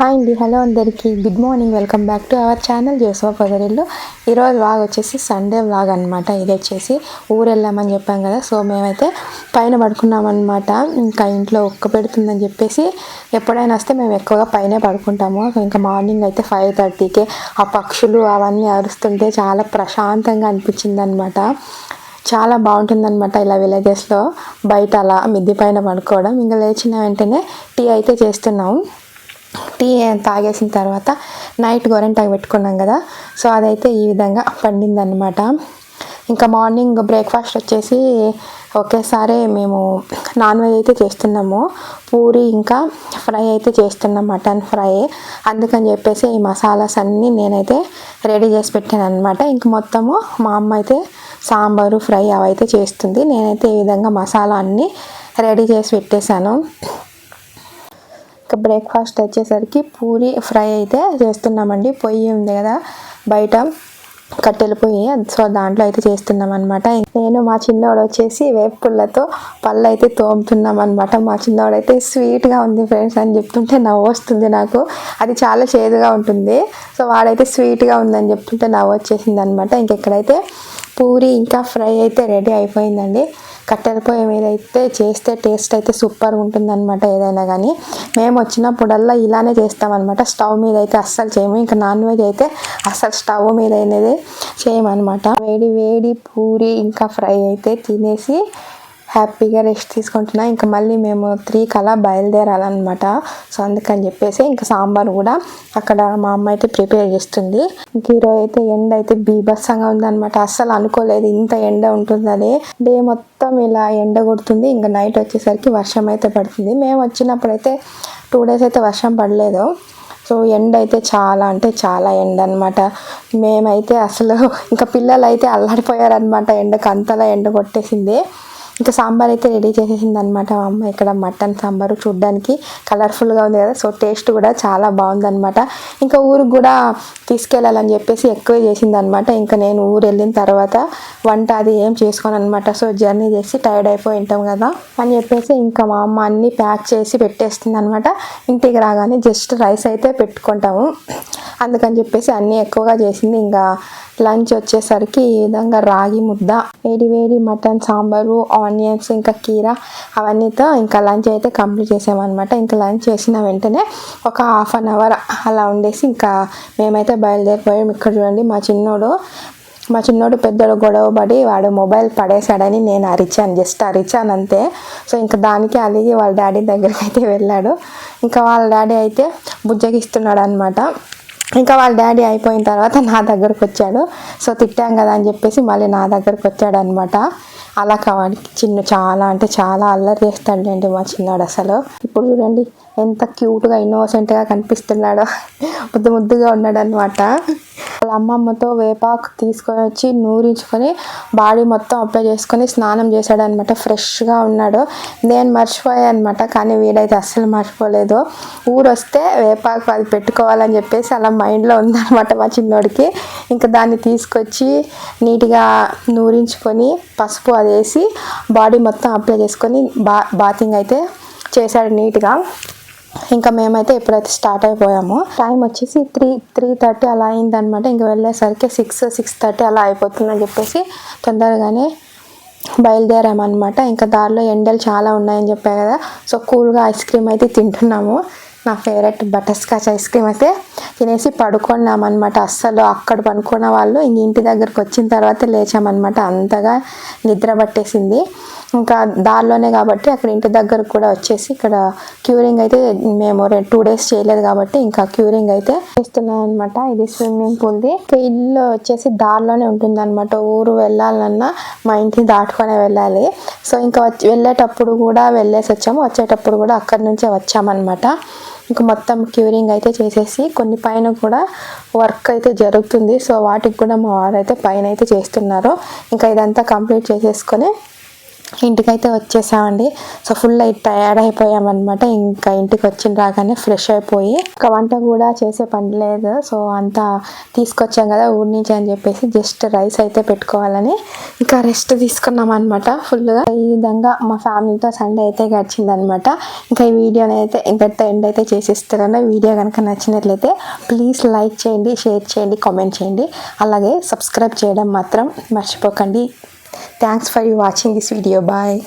Hi అండి hello అందరికీ. Good morning welcome back to our channel Joseph పదరిల్లు ఈరోజు vlog వచ్చేసి సండే వ్లాగ్ అనమాట ఇది వచ్చేసి ఊరు వెళ్ళామని చెప్పాం కదా సో మేమైతే పైన పడుకున్నాం అనమాట ఇంకా ఇంట్లో ఒక్క పెడుతుందని చెప్పేసి ఎప్పుడైనా వస్తే మేము ఎక్కువగా పైనే పడుకుంటాము. ఇంకా మార్నింగ్ అయితే ఫైవ్ థర్టీకే ఆ పక్షులు అవన్నీ అరుస్తుంటే చాలా ప్రశాంతంగా అనిపించింది అనమాట చాలా బాగుంటుందన్నమాట ఇలా విలేజెస్లో బయట అలా మిద్ది పైన పడుకోవడం. ఇంకా లేచిన వెంటనే టీ అయితే చేస్తున్నాం. టీ తాగేసిన తర్వాత నైట్ గోరెంటాకు పెట్టుకున్నాం కదా. సో అదైతే ఈ విధంగా పండిందన్నమాట. ఇంకా మార్నింగ్ బ్రేక్ఫాస్ట్ వచ్చేసి ఒకేసారి మేము నాన్ వెజ్ అయితే చేస్తున్నాము. పూరి ఇంకా ఫ్రై అయితే చేస్తున్నాం మటన్ ఫ్రై. అందుకని చెప్పేసి ఈ మసాలాస్ అన్నీ నేనైతే రెడీ చేసి పెట్టాను అనమాట ఇంక మొత్తము మా అమ్మ అయితే సాంబారు ఫ్రై అవైతే చేస్తుంది. నేనైతే ఈ విధంగా మసాలా అన్నీ రెడీ చేసి పెట్టేశాను. బ్రేక్ఫాస్ట్ వచ్చేసరికి పూరి ఫ్రై అయితే చేస్తున్నామండి. పొయ్యి ఉంది కదా బయట కట్టెల పొయ్యి. సో దాంట్లో అయితే చేస్తున్నాం అనమాట నేను మా చిన్నోడు వచ్చేసి వేపుళ్ళతో పళ్ళు అయితే తోముతున్నాం అనమాట మా చిన్నోడు అయితే స్వీట్గా ఉంది ఫ్రెండ్స్ అని చెప్తుంటే నవ్వు వస్తుంది నాకు. అది చాలా చేదుగా ఉంటుంది. సో వాడైతే స్వీట్గా ఉందని చెప్తుంటే నవ్వు వచ్చేసింది అనమాట ఇంకెక్కడైతే పూరి ఇంకా ఫ్రై అయితే రెడీ అయిపోయిందండి. కట్టెల పొయ్యి మీద అయితే చేస్తే టేస్ట్ అయితే సూపర్గా ఉంటుందన్నమాట ఏదైనా కానీ మేము వచ్చినప్పుడల్లా ఇలానే చేస్తామన్నమాట. స్టవ్ మీద అయితే అస్సలు చేయము. ఇంకా నాన్ వెజ్ అయితే అస్సలు స్టవ్ మీద అనేది చేయమన్నమాట. వేడి వేడి పూరి ఇంకా ఫ్రై అయితే తినేసి హ్యాపీగా రెస్ట్ తీసుకుంటున్నా. ఇంకా మళ్ళీ మేము త్రీ కలా బయలుదేరాలన్నమాట. సో అందుకని చెప్పేసి ఇంకా సాంబార్ కూడా అక్కడ మా అమ్మ అయితే ప్రిపేర్ చేస్తుంది. ఇంక ఈరోజు అయితే ఎండ అయితే బీభత్సంగా ఉందన్నమాట. అస్సలు అనుకోలేదు ఇంత ఎండ ఉంటుందని. డే మొత్తం ఇలా ఎండ కొడుతుంది. ఇంకా నైట్ వచ్చేసరికి వర్షం అయితే పడుతుంది. మేము వచ్చినప్పుడు అయితే టూ డేస్ అయితే వర్షం పడలేదు. సో ఎండ అయితే చాలా అంటే చాలా ఎండ అనమాట మేమైతే అసలు ఇంకా పిల్లలు అయితే అల్లాడిపోయారనమాట ఎండకు అంతలా ఎండ కొట్టేసింది. ఇంకా సాంబార్ అయితే రెడీ చేసేసింది అనమాట మా అమ్మ. ఇక్కడ మటన్ సాంబారు చూడ్డానికి కలర్ఫుల్గా ఉంది కదా సో టేస్ట్ కూడా చాలా బాగుందనమాట ఇంకా ఊరికి కూడా తీసుకెళ్ళాలని చెప్పేసి ఎక్కువ చేసింది అనమాట ఇంకా నేను ఊరు వెళ్ళిన తర్వాత వంట అది ఏం చేసుకోను అనమాట సో జర్నీ చేసి టైర్డ్ అయిపోయి ఉంటాం కదా అని చెప్పేసి ఇంకా మా అమ్మ అన్నీ ప్యాక్ చేసి పెట్టేస్తుంది అనమాట ఇంటికి రాగానే జస్ట్ రైస్ అయితే పెట్టుకుంటాము. అందుకని చెప్పేసి అన్నీ ఎక్కువగా చేసింది. ఇంకా లంచ్ వచ్చేసరికి ఈ విధంగా రాగి ముద్ద వేడి వేడి మటన్ సాంబారు ఆన్ ఆనియన్స్ ఇంకా కీర అవన్నీతో ఇంకా లంచ్ అయితే కంప్లీట్ చేసామన్నమాట. ఇంకా లంచ్ చేసిన వెంటనే ఒక హాఫ్ అన్ అవర్ అలా ఉండేసి ఇంకా మేమైతే బయలుదేరిపోయాం. ఇక్కడ చూడండి మా చిన్నోడు మా చిన్నోడు పెద్దోడు గొడవ పడి వాడు మొబైల్ పడేశాడని నేను అరిచాను జస్ట్ అరిచాను అంతే. సో ఇంకా దానికి అలిగి వాళ్ళ డాడీ దగ్గరికి అయితే వెళ్ళాడు. ఇంకా వాళ్ళ డాడీ అయితే బుజ్జగిస్తున్నాడు అనమాట ఇంకా వాళ్ళ డాడీ అయిపోయిన తర్వాత నా దగ్గరకు వచ్చాడు. సో తిట్టాం కదా అని చెప్పేసి మళ్ళీ నా దగ్గరకు వచ్చాడు అనమాట అలా కావాడికి చిన్న చాలా అంటే చాలా అల్లరి చేస్తాడులేండి మా చిన్నాడు అసలు. ఇప్పుడు చూడండి ఎంత క్యూట్గా ఇన్నోసెంట్గా కనిపిస్తున్నాడో. ముద్దు ముద్దుగా ఉన్నాడు అనమాట వాళ్ళ అమ్మమ్మతో వేపాకు తీసుకొని వచ్చి నూరించుకొని బాడీ మొత్తం అప్లై చేసుకొని స్నానం చేశాడు అనమాట ఫ్రెష్గా ఉన్నాడు. నేను మర్చిపోయాను అనమాట కానీ వీడైతే అస్సలు మర్చిపోలేదు. ఊరు వస్తే వేపాకు అది పెట్టుకోవాలని చెప్పేసి అలా మైండ్లో ఉందన్నమాట మా చిన్నోడికి. ఇంకా దాన్ని తీసుకొచ్చి నీట్గా నూరించుకొని పసుపు అది వేసి బాడీ మొత్తం అప్లై చేసుకొని బా బాతింగ్ అయితే చేశాడు నీట్గా. ఇంకా మేమైతే ఎప్పుడైతే స్టార్ట్ అయిపోయామో టైం వచ్చేసి త్రీ త్రీ థర్టీ అలా అయిందనమాట ఇంకా వెళ్ళేసరికి సిక్స్ సిక్స్ థర్టీ అలా అయిపోతుందని చెప్పేసి తొందరగానే బయలుదేరామన్నమాట. ఇంకా దారిలో ఎండలు చాలా ఉన్నాయని చెప్పా కదా. సో కూల్గా ఐస్ క్రీమ్ అయితే తింటున్నాము. నా favourite butterscotch ice cream అయితే తినేసి పడుకున్నామన్నమాట. అస్సలు అక్కడ పడుకున్న వాళ్ళు ఇంక ఇంటి దగ్గరకు వచ్చిన తర్వాత లేచామన్నమాట. అంతగా నిద్ర పట్టేసింది. ఇంకా దారిలోనే కాబట్టి అక్కడ ఇంటి దగ్గరకు కూడా వచ్చేసి ఇక్కడ క్యూరింగ్ అయితే మేము టూ డేస్ చేయలేదు కాబట్టి ఇంకా క్యూరింగ్ అయితే చేస్తున్నాం అనమాట ఇది స్విమ్మింగ్ పూల్ది ఇల్లు వచ్చేసి దారిలోనే ఉంటుంది అనమాట ఊరు వెళ్ళాలన్నా మా ఇంటిని దాటుకొని వెళ్ళాలి. సో ఇంకా వచ్చి వెళ్ళేటప్పుడు కూడా వెళ్ళేసి వచ్చాము. వచ్చేటప్పుడు కూడా అక్కడి నుంచే వచ్చామన్నమాట. ఇంకా మొత్తం క్యూరింగ్ అయితే చేసేసి కొన్ని పైన కూడా వర్క్ అయితే జరుగుతుంది. సో వాటికి కూడా మా వారు అయితే పైన అయితే చేస్తున్నారు. ఇంకా ఇదంతా కంప్లీట్ చేసేసుకొని ఇంటికైతే వచ్చేసామండి. సో ఫుల్ టయర్డ్ అయిపోయామన్నమాట ఇంకా ఇంటికి వచ్చిన రాగానే ఫ్రెష్ అయిపోయి ఇంకా వంట కూడా చేసే పని లేదు. సో అంతా తీసుకొచ్చాం కదా ఊరి నుంచి అని చెప్పేసి జస్ట్ రైస్ అయితే పెట్టుకోవాలని ఇంకా రెస్ట్ తీసుకున్నాం అనమాట ఫుల్గా ఈ విధంగా మా ఫ్యామిలీతో సండే అయితే గడిచిందనమాట ఇంకా ఈ వీడియోని అయితే ఇంతటితో ఎండ్ అయితే చేసేస్తారని వీడియో కనుక నచ్చినట్లయితే ప్లీజ్ లైక్ చేయండి షేర్ చేయండి కామెంట్ చేయండి. అలాగే సబ్స్క్రైబ్ చేయడం మాత్రం మర్చిపోకండి. Thanks for watching this video. Bye.